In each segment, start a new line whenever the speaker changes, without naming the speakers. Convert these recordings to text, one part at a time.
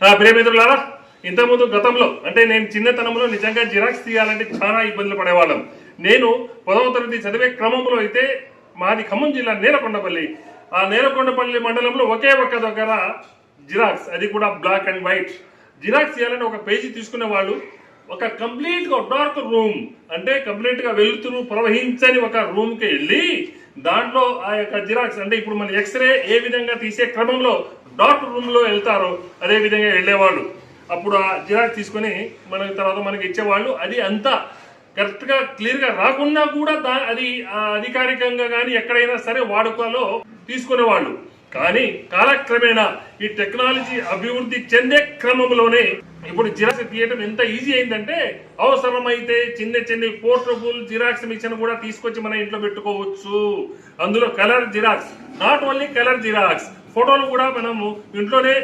ఆ, ప్రియమిత్రులారా ఇంతకుముందు గతంలో అంటే నేను చిన్నతనంలో నిజంగా జిరాక్స్ తీయాలంటే చాలా ఇబ్బందులు పడేవాళ్ళం. నేను పదవ తరగతి చదివే క్రమంలో అయితే మాది ఖమ్మం జిల్లా నేలకొండపల్లి. ఆ నేలకొండపల్లి మండలంలో ఒకే ఒక్క దగ్గర జిరాక్స్ అది కూడా బ్లాక్ అండ్ వైట్ జిరాక్స్ తీయాలని ఒక పేజీ తీసుకునే వాళ్ళు ఒక కంప్లీట్గా డార్క్ రూమ్ అంటే కంప్లీట్గా వెలుతురు ప్రవహించని ఒక రూమ్కి వెళ్ళి దాంట్లో ఆ యొక్క జిరాక్స్ అంటే ఇప్పుడు మన ఎక్స్రే ఏ విధంగా తీసే క్రమంలో డాక్టర్ రూమ్లో వెళ్తారు వెళ్తారో. అదే విధంగా వెళ్ళేవాళ్ళు. అప్పుడు ఆ జిరాక్స్ తీసుకొని మన తర్వాత మనకి ఇచ్చేవాళ్ళు. అది అంతా కరెక్ట్గా క్లియర్గా రాకున్నా కూడా దా అది అధికారికంగా కానీ ఎక్కడైనా సరే వాడుకలో తీసుకునేవాళ్ళు. కానీ కాలక్రమేణా ఈ టెక్నాలజీ అభివృద్ధి చెందే క్రమంలోనే ఇప్పుడు జిరాక్స్ తీయటం ఎంత ఈజీ అయిందంటే అవసరమైతే చిన్న చిన్న పోర్టబుల్ జిరాక్స్ మిషన్ కూడా తీసుకొచ్చి మన ఇంట్లో పెట్టుకోవచ్చు. అందులో colour xerox. Not only colour xerox ఫోటోలు కూడా మనము ఇంట్లోనే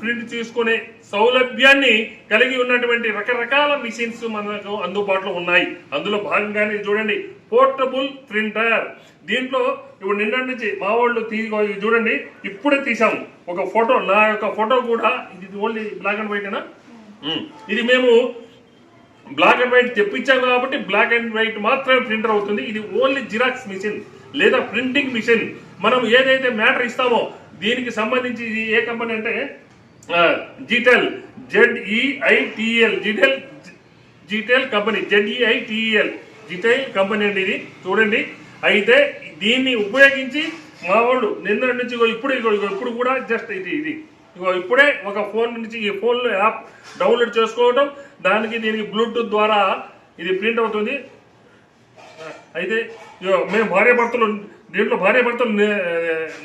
ప్రింట్ తీసుకునే సౌలభ్యాన్ని కలిగి ఉన్నటువంటి రకరకాల మిషన్స్ మనకు అందుబాటులో ఉన్నాయి. అందులో భాగంగానే చూడండి పోర్టబుల్ ప్రింటర్. దీంట్లో ఇప్పుడు నిన్న నుంచి మా వాళ్ళు తీ చూడండి ఇప్పుడే తీసాము ఒక ఫోటో నా యొక్క ఫోటో కూడా ఇది ఓన్లీ బ్లాక్ అండ్ వైటేనా ఇది మేము బ్లాక్ అండ్ వైట్ తెప్పించాం కాబట్టి బ్లాక్ అండ్ వైట్ మాత్రమే ప్రింటర్ అవుతుంది. ఇది ఓన్లీ జిరాక్స్ మిషన్ లేదా ప్రింటింగ్ మిషన్. మనం ఏదైతే మ్యాటర్ ఇస్తామో దీనికి సంబంధించి ఇది ఏ కంపెనీ అంటే Zeitel Z E I T L Zeitel Zeitel company Z E I T L Zeitel company అండి ఇది. చూడండి. అయితే దీన్ని ఉపయోగించి మా వాళ్ళు నిన్న నుంచి ఇప్పుడు ఇప్పుడు కూడా జస్ట్ ఇది ఇది. ఇగో ఇప్పుడే ఒక ఫోన్ నుంచి ఈ ఫోన్లో యాప్ డౌన్లోడ్ చేసుకోవడం దానికి దీనికి బ్లూటూత్ ద్వారా ఇది ప్రింట్ అవుతుంది. అయితే ఇగో మేము భార్య భర్తలు దీంట్లో భార్య భర్తలు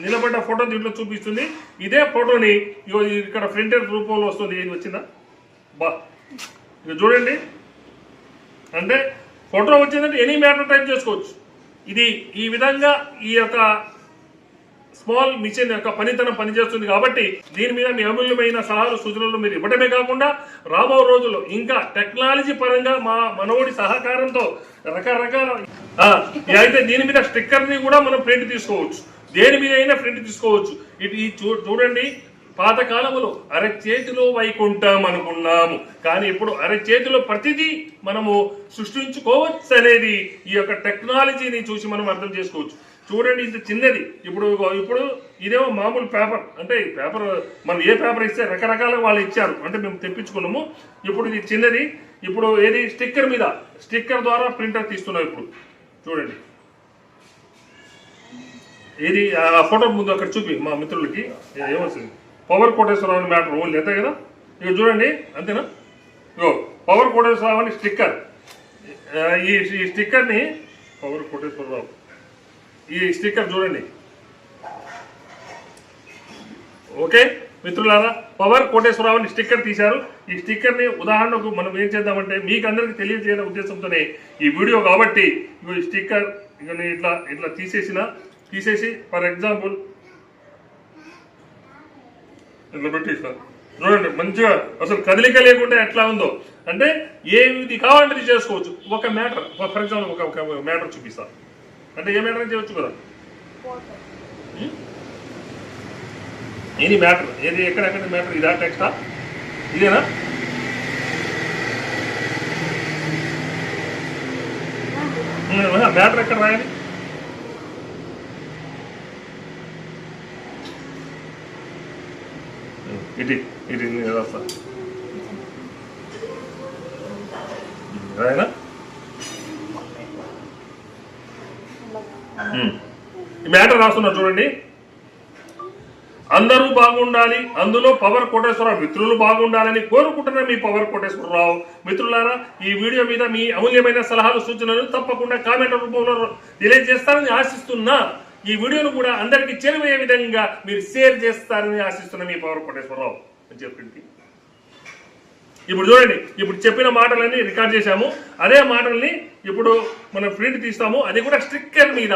నిలబడ్డ ఫోటో దీంట్లో చూపిస్తుంది. ఇదే ఫోటోని ఇక్కడ ప్రింటర్ రూపంలో వస్తుంది. ఏది వచ్చిందా? బా. ఇక చూడండి. అంటే ఫోటో వచ్చిందంటే ఎనీ మ్యాటర్ టైప్ చేసుకోవచ్చు. ఇది ఈ విధంగా ఈ యొక్క స్మాల్ మిషన్ యొక్క పనితనం పనిచేస్తుంది కాబట్టి దీని మీద మీ అమూల్యమైన సలహాలు సూచనలు మీరు ఇవ్వడమే కాకుండా రాబో రోజుల్లో ఇంకా టెక్నాలజీ పరంగా మా మనోడి సహకారంతో రకరకాల అయితే దీని మీద స్టిక్కర్ని కూడా మనం ప్రింట్ తీసుకోవచ్చు. దేని మీద అయినా ప్రింట్ తీసుకోవచ్చు. ఇది ఈ చూ- చూడండి పాతకాలంలో అరచేతిలో వైకుంఠం అనుకున్నాము. కానీ ఇప్పుడు అరచేతిలో ప్రతిదీ మనము సృష్టించుకోవచ్చు అనేది ఈ యొక్క టెక్నాలజీని చూసి మనం అర్థం చేసుకోవచ్చు. చూడండి ఇంత చిన్నది. ఇప్పుడు ఇప్పుడు ఇదేమో మామూలు పేపర్. అంటే పేపర్ మనం ఏ పేపర్ ఇస్తే రకరకాల వాళ్ళు ఇచ్చారు. అంటే మేము తెప్పించుకున్నాము. ఇప్పుడు ఇది చిన్నది. ఇప్పుడు ఏది? స్టిక్కర్ మీద. స్టిక్కర్ ద్వారా ప్రింటర్ తీస్తున్నాం ఇప్పుడు. చూడండి. ఏది? ఆ ఫోటో ముందు అక్కడ చూపి మా మిత్రులకి. ఏమొస్తుంది పవర్ కోటేశ్వరరావు మ్యాటర్ ఓన్లీ అంతే కదా? ఇక చూడండి. అంతేనా? ఇగో పవర్ కోటేశ్వరరావు అని స్టిక్కర్. ఈ ఈ స్టిక్కర్ని పవర్ కోటేశ్వరరావు ఈ స్టిక్కర్ చూడండి. ఓకే మిత్రులారా పవర్ కోటేశ్వరరావు అని స్టిక్కర్ తీశారు. ఈ స్టిక్కర్ని ఉదాహరణకు మనం ఏం చేద్దామంటే మీకు అందరికి తెలియజేయడం ఉద్దేశంతోనే ఈ వీడియో కాబట్టి ఈ స్టిక్కర్ ఇట్లా ఇట్లా తీసేసిన తీసేసి ఫర్ ఎగ్జాంపుల్ ఇట్లా పెట్టేసిన. చూడండి మంచిగా అసలు కదలిక లేకుండా ఎట్లా ఉందో. అంటే ఏది కావాలంటే చేసుకోవచ్చు. ఒక మ్యాటర్ ఫర్ ఎగ్జాంపుల్ ఒక మ్యాటర్ చూపిస్తాను అంటే ఏ మ్యాటర్ చేయొచ్చు కదా? ఏది మ్యాటర్ ఏది ఎక్కడెక్కడ మ్యాటర్ ఇదా టెక్స్టా ఇదేనా మ్యాటర్ ఎక్కడ రాయాలి ఇటు ఇటు నేను రాస్తా రాయనా ఈ మ్యాటర్ రాస్తున్నా చూడండి. అందరూ బాగుండాలి అందులో పవర్ కోటేశ్వరరావు మిత్రులు బాగుండాలని కోరుకుంటున్న మీ పవర్ కోటేశ్వరరావు. మిత్రులారా ఈ వీడియో మీద మీ అమూల్యమైన సలహాలు సూచనలు తప్పకుండా కామెంట్ రూపంలో తెలియజేస్తారని ఆశిస్తున్నా. ఈ వీడియోను కూడా అందరికీ చేరువయ్యే విధంగా మీరు షేర్ చేస్తారని ఆశిస్తున్న మీ పవర్ కోటేశ్వరరావు. అని ఇప్పుడు చూడండి ఇప్పుడు చెప్పిన మాటలన్నీ రికార్డ్ చేశాము. అదే మాటల్ని ఇప్పుడు మనం ప్రింట్ తీస్తాము. అది కూడా స్టిక్కర్ మీద.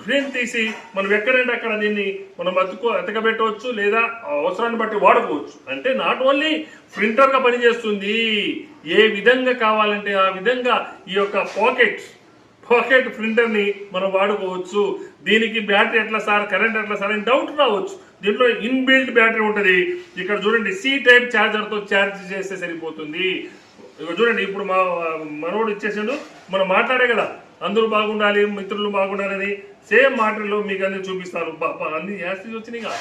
ప్రింట్ తీసి మనం ఎక్కడంటే అక్కడ దీన్ని మనం అతుకో అతకబెట్టవచ్చు లేదా అవసరాన్ని బట్టి వాడుకోవచ్చు. అంటే నాట్ ఓన్లీ ప్రింటర్గా పనిచేస్తుంది ఏ విధంగా కావాలంటే ఆ విధంగా ఈ యొక్క పాకెట్స్ పాకెట్ ప్రింటర్ని మనం వాడుకోవచ్చు. దీనికి బ్యాటరీ ఎట్లా సార్? కరెంట్ ఎట్లా సార్? అని డౌట్ రావచ్చు. దీంట్లో ఇన్బిల్ట్ బ్యాటరీ ఉంటుంది. ఇక్కడ చూడండి సి టైప్ ఛార్జర్తో ఛార్జ్ చేస్తే సరిపోతుంది. ఇక్కడ చూడండి ఇప్పుడు మా మనోడు ఇచ్చేసిండు. మనం మాట్లాడే కదా అందరూ బాగుండాలి మిత్రులు బాగుండాలని. సేమ్ మాటల్లో మీకు అన్ని చూపిస్తాను. అన్ని యాస్టీస్ వచ్చినాయి కదా.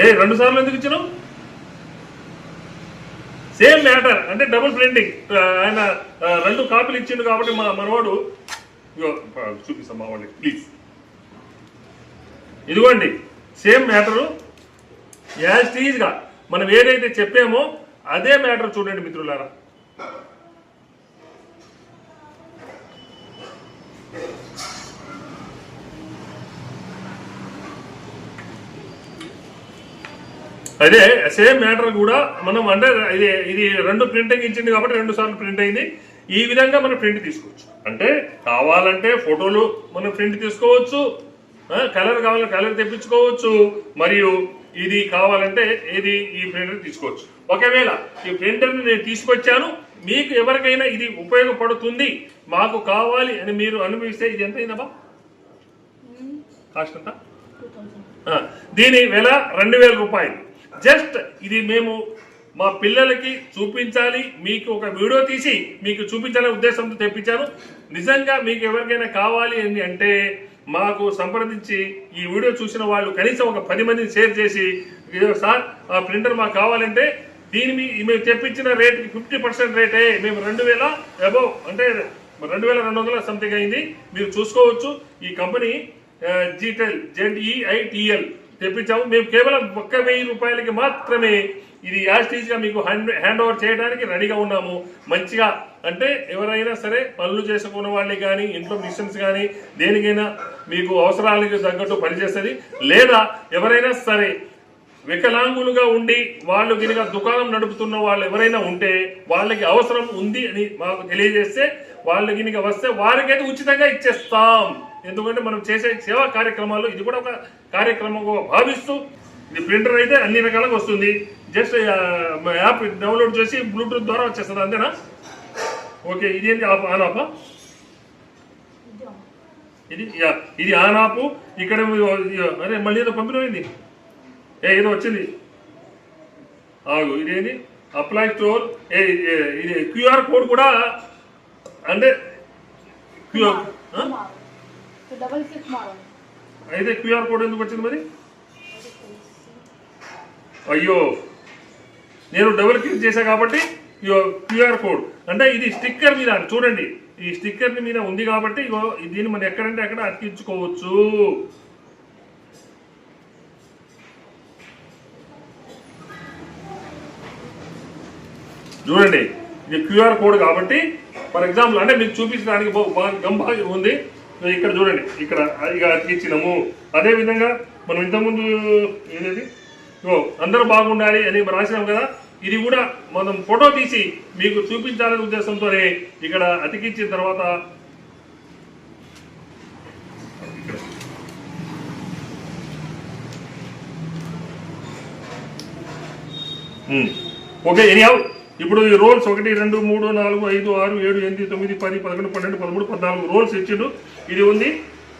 ఏ రెండు సార్లు ఎందుకు ఇచ్చినావు? సేమ్ మ్యాటర్ అంటే డబుల్ ప్రింటింగ్ ఆయన రెండు కాపీలు ఇచ్చిండు కాబట్టి మా మనవాడు చూపిస్తాం మా వాళ్ళకి ప్లీజ్ ఇదిగోండి. సేమ్ మ్యాటరు యాజ్ టీజ్గా మనం ఏదైతే చెప్పామో అదే మ్యాటర్ చూడండి మిత్రులారా. అదే సేమ్ మ్యాటర్ కూడా మనం అంటే ఇది ఇది రెండు ప్రింటింగ్ ఇచ్చింది కాబట్టి రెండు సార్లు ప్రింట్ అయింది. ఈ విధంగా మనం ప్రింట్ తీసుకోవచ్చు. అంటే కావాలంటే ఫోటోలు మనం ప్రింట్ తీసుకోవచ్చు. కలర్ కావాలంటే కలర్ తెప్పించుకోవచ్చు. మరియు ఇది కావాలంటే ఏది ఈ ప్రింటర్ తీసుకోవచ్చు. ఒకవేళ ఈ ప్రింటర్ని నేను తీసుకొచ్చాను మీకు ఎవరికైనా ఇది ఉపయోగపడుతుంది మాకు కావాలి అని మీరు అనుభవిస్తే ఇది ఎంత అయిందబ్బా? కాస్ట్ ఆ, దీని వెల రెండు వేల రూపాయలు. జస్ట్ ఇది మేము మా పిల్లలకి చూపించాలి మీకు ఒక వీడియో తీసి మీకు చూపించాలనే ఉద్దేశంతో తెప్పించాను. నిజంగా మీకు ఎవరికైనా కావాలి అని అంటే మాకు సంప్రదించి ఈ వీడియో చూసిన వాళ్ళు కనీసం ఒక పది మందిని షేర్ చేసి సార్ ఆ ప్రింటర్ మాకు కావాలంటే దీని మీ మేము తెప్పించిన రేట్కి ఫిఫ్టీ పర్సెంట్ రేటే మేము రెండు వేల అబౌవ్ అంటే రెండు వేల రెండు వందల సంథింగ్ అయింది. మీరు చూసుకోవచ్చు. ఈ కంపెనీ జీటెల్ జెడ్ఈఐటిఎల్ తెప్పించాము. మేము కేవలం ఒక్క వెయ్యి రూపాయలకి మాత్రమే ఇది యాస్టీజ్గా మీకు హ్యాండ్ హ్యాండ్ ఓవర్ చేయడానికి రెడీగా ఉన్నాము. మంచిగా అంటే ఎవరైనా సరే పనులు చేసుకున్న వాళ్ళకి కానీ ఇంట్లో మిషన్స్ కానీ దేనికైనా మీకు అవసరాలకు తగ్గట్టు పనిచేస్తుంది. లేదా ఎవరైనా సరే వికలాంగులుగా ఉండి వాళ్ళు గిరిగా దుకాణం నడుపుతున్న వాళ్ళు ఎవరైనా ఉంటే వాళ్ళకి అవసరం ఉంది అని మాకు తెలియజేస్తే వాళ్ళు గినిక వస్తే వారికైతే ఉచితంగా ఇచ్చేస్తాం. ఎందుకంటే మనం చేసే సేవా కార్యక్రమాలు ఇది కూడా ఒక కార్యక్రమంగా భావిస్తూ ఇది ప్రింటర్ అయితే అన్ని రకాలుగా వస్తుంది. జస్ట్ యాప్ డౌన్లోడ్ చేసి బ్లూటూత్ ద్వారా వచ్చేస్తుంది. అంతేనా? ఓకే ఇది ఏంటి? ఆప్ ఆన్ ఆపా ఇది ఇది ఆన్ ఆపు. ఇక్కడ అరే మళ్ళీ ఏదో పంపిణీ ఏ ఏదో వచ్చింది. ఆగు ఇదేంటి అప్లై స్టోర్ ఏ ఇది క్యూఆర్ కోడ్ కూడా అంటే క్యూఆర్
డబల్ క్లిక్
అయితే క్యూఆర్ కోడ్ ఎందుకు వచ్చింది మరి? అయ్యో. నేను డబుల్ క్లిక్ చేశా కాబట్టి క్యూఆర్ కోడ్. అంటే ఇది స్టిక్కర్ మీద చూడండి. ఈ స్టిక్కర్ మీద ఉంది కాబట్టి ఇగో దీన్ని మనం ఎక్కడంటే అక్కడ అతికించుకోవచ్చు. చూడండి. ఇది క్యూఆర్ కోడ్ కాబట్టి ఫర్ ఎగ్జాంపుల్ అంటే మీకు చూపించడానికి బా- గంభా ఉంది. ఇక్కడ చూడండి ఇక్కడ ఇక అతికిచ్చినాము అదే విధంగా మనం ఇంతకుముందు ఏది ఓ అందరూ బాగుండాలి అని రాసినాం కదా. ఇది కూడా మనం ఫోటో తీసి మీకు చూపించాలనే ఉద్దేశంతోనే ఇక్కడ అతికించిన తర్వాత ఉమ్. ఓకే ఎనీహౌ ఇప్పుడు ఈ రోల్స్ ఒకటి రెండు మూడు నాలుగు ఐదు ఆరు ఏడు ఎనిమిది తొమ్మిది పది పదకొండు పన్నెండు పదమూడు పద్నాలుగు రోల్స్ ఇచ్చిండు. ఇది ఉంది.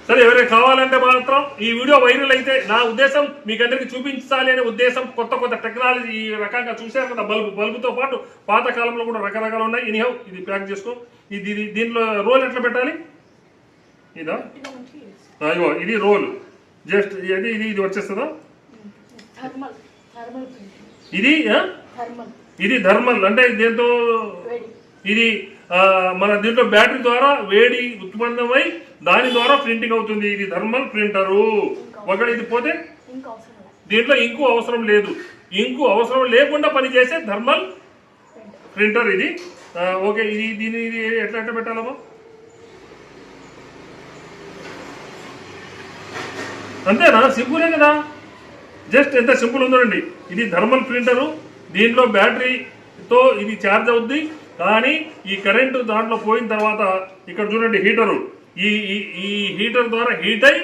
సరే ఎవరైనా కావాలంటే మాత్రం ఈ వీడియో వైరల్ అయితే నా ఉద్దేశం మీకు అందరికి చూపించాలి అనే ఉద్దేశం కొత్త కొత్త టెక్నాలజీ ఈ రకంగా చూశారు కదా బల్బు బల్బుతో పాటు పాత కాలంలో కూడా రకరకాలు ఉన్నాయి. ఎనీహౌ ఇది ప్యాక్ చేసుకో. ఇది దీంట్లో రోల్ ఎట్లా పెట్టాలి? ఇదా? ఇగో ఇది రోల్. జస్ట్ ఇది ఇది ఇది వచ్చేస్తుందా? ఇది ఇది థర్మల్ అంటే దీంతో? ఇది మన దీంట్లో బ్యాటరీ ద్వారా వేడి ఉత్పన్నమై దాని ద్వారా ప్రింటింగ్ అవుతుంది. ఇది థర్మల్ ప్రింటరు. ఒకటి ఇది పోతే? దీంట్లో ఇంకు అవసరం లేదు. ఇంకు అవసరం లేకుండా పనిచేసే థర్మల్
ప్రింట్
ప్రింటర్ ఇది. ఓకే ఇది దీని ఇది ఎట్లా ఎట్లా పెట్టాలమ్మా అంతేనా? సింపులే కదా. జస్ట్ ఎంత సింపుల్ ఉందండి ఇది థర్మల్ ప్రింటరు. దీంట్లో బ్యాటరీతో ఇది ఛార్జ్ అవుద్ది. కానీ ఈ కరెంటు దాంట్లో పోయిన తర్వాత ఇక్కడ చూడండి హీటరు ఈ ఈ- హీటర్ ద్వారా హీట్ అయి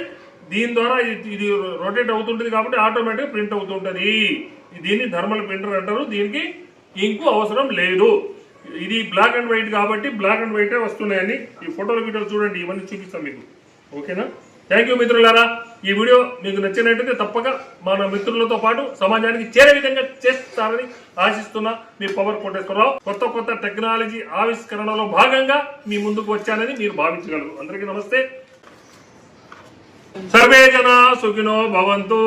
దీని ద్వారా ఇది- ఇది రొటేట్ అవుతుంటుంది కాబట్టి ఆటోమేటిక్ ప్రింట్ అవుతుంటుంది. దీన్ని థర్మల్ ప్రింటర్ అంటారు. దీనికి ఇంకు అవసరం లేదు. ఇది బ్లాక్ అండ్ వైట్ కాబట్టి బ్లాక్ అండ్ వైటే వస్తున్నాయని ఈ ఫోటోలు వీడియోలు చూడండి. ఇవన్నీ చూపిస్తాం మీకు. ఓకేనా థ్యాంక్ యూ మిత్రులారా. ఈ వీడియో మీకు నచ్చినట్టయితే తప్పక మన మిత్రులతో పాటు సమాజానికి చేరే విధంగా చేస్తారని ఆశిస్తున్నా మీ పవర్ కోటేశ్వరరావు. కొత్త కొత్త టెక్నాలజీ ఆవిష్కరణలో భాగంగా మీ ముందుకు వచ్చానని మీరు భావించగలరు. అందరికీ నమస్తే. సర్వే జన సుఖినో భవంతు.